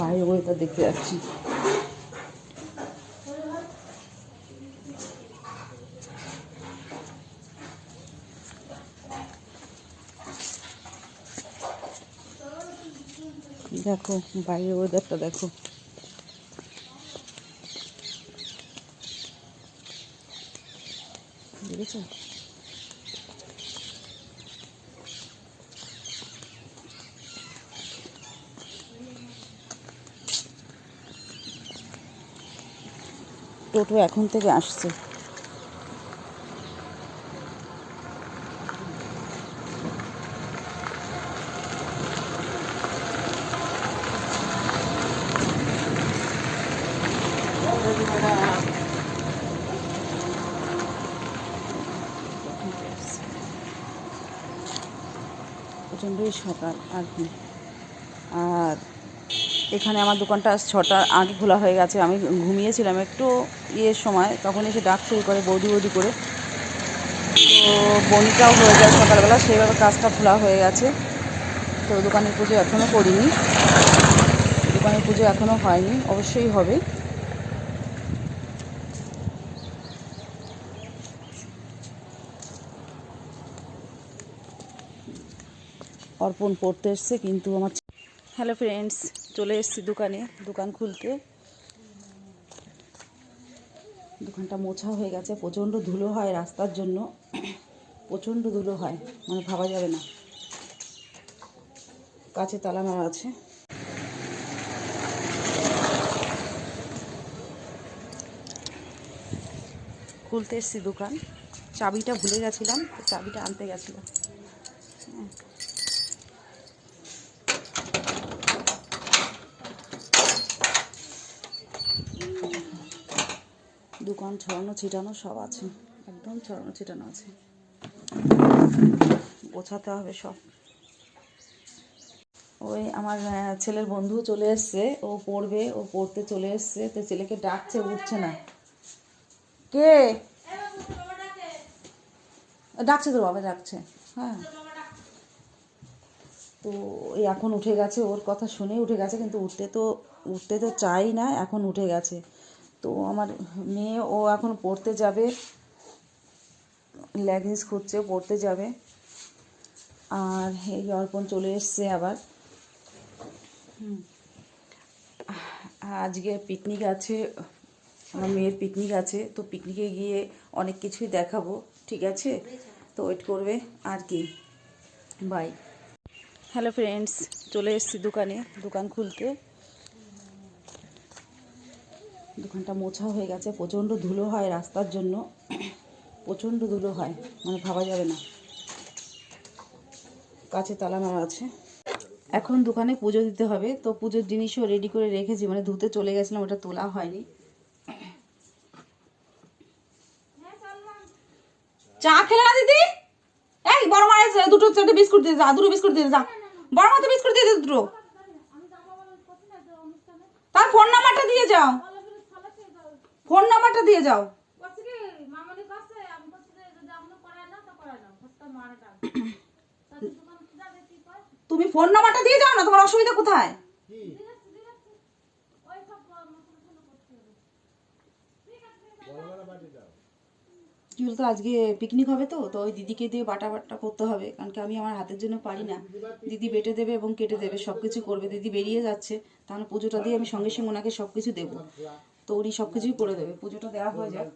বাইরে ওয়েদার দেখতে যাচ্ছি। দেখো বাইরের ওয়েদারটা দেখো। দেখেছ? টোটো এখন থেকে আসছে। প্রচণ্ডই সকাল আর কি। আর এখানে আমার দোকানটা ছটার আগে খোলা হয়ে গেছে। আমি ঘুমিয়েছিলাম একটু ইয়ের সময়, তখন এসে ডাক শুরু করে বৌদি বৌদি করে। তো বনিটাও হয়ে যায় সকালবেলা, সেইভাবে কাজটা খোলা হয়ে গেছে। তো দোকানের পুজো এখনও করিনি। দোকানের পুজো এখনও হয়নি, অবশ্যই হবে। অর্পণ পড়তে এসছে, কিন্তু আমার হ্যালো ফ্রেন্ডস চলে এসেছি দোকানে, দোকান খুলতে। দোকানটা মোছা হয়ে গেছে, প্রচণ্ড ধুলো হয় রাস্তার জন্য। প্রচণ্ড ধুলো হয় মানে ভাবা যাবে না। কাছে তালা মারা আছে। খুলতে এসেছি দোকান। চাবিটা ভুলে গেছিলাম, চাবিটা আনতে গেছিলাম দোকান, ছড়ানো, ছিটানো সব আছে। একদম ছড়ানো, ছিটানো আছে। গোছাতে হবে সব। ওই আমার ছেলের বন্ধু চলে এসছে। ও পড়বে, ও পড়তে চলে এসছে। তো ছেলেকে ডাকছে উঠছে না। কে? ডাকছে তোর বাবা, ডাকছে। হ্যাঁ। তো এখন উঠে গেছে, ওর কথা শুনে উঠে গেছে, কিন্তু উঠতে তো উঠতে তো চাই না, এখন উঠে গেছে। তো আমার মেয়ে, ও এখন পড়তে যাবে। ল্যাগিংস খুঁজছে পড়তে যাবে। আর এই অর্পণ চলে এসছে আবার। আজকে পিকনিক আছে, আমার মেয়ের পিকনিক আছে, তো পিকনিকে গিয়ে অনেক কিছুই দেখাবো, ঠিক আছে? তো ওয়েট করবে আর কি। বাই। হ্যালো ফ্রেন্ডস, চলে এসছি দোকানে, দোকান খুলতে। দোকানটা মোছা হয়ে গেছে, প্রচণ্ড ধুলো হয় রাস্তার জন্য। প্রচণ্ড ধুলো হয় মানে ভাবা যাবে না। কাছে তালা মারা আছে। এখন দোকানে পুজো দিতে হবে, তো পুজোর জিনিসও রেডি করে রেখেছি মানে ধুতে চলে গেছিলাম, ওটা তোলা হয়নি। চা খেলে না দিদি? এই, বড় মায়ের দুটো চারটে বিস্কুট দিয়ে যা দুটো বিস্কুট দিয়ে যা। বড় মাতে বিস্কুট দিয়ে দে দুটো। তার ফোন নাম্বারটা দিয়ে যাও। ফোন নাম্বারটা দিয়ে যাও। তুমি ফোন নাম্বারটা দিয়ে যাও না তোমার অসুবিধা কোথায়? কি? বলতো আজকে পিকনিক হবে তো তো ওই দিদিকে দিয়ে বাটা বাটা করতে হবে কারণ কি আমি আমার হাতের জন্য পারি না। দিদি বেটে দেবে এবং কেটে দেবে সব কিছু করবে। দিদি বেরিয়ে যাচ্ছে তাহলে পুজোটা দিয়ে আমি সঙ্গে সঙ্গে ওনাকে সব কিছু দেবো। তো উনি সব কিছুই করে দেবে। পুজোটা দেওয়া হয়ে যাক।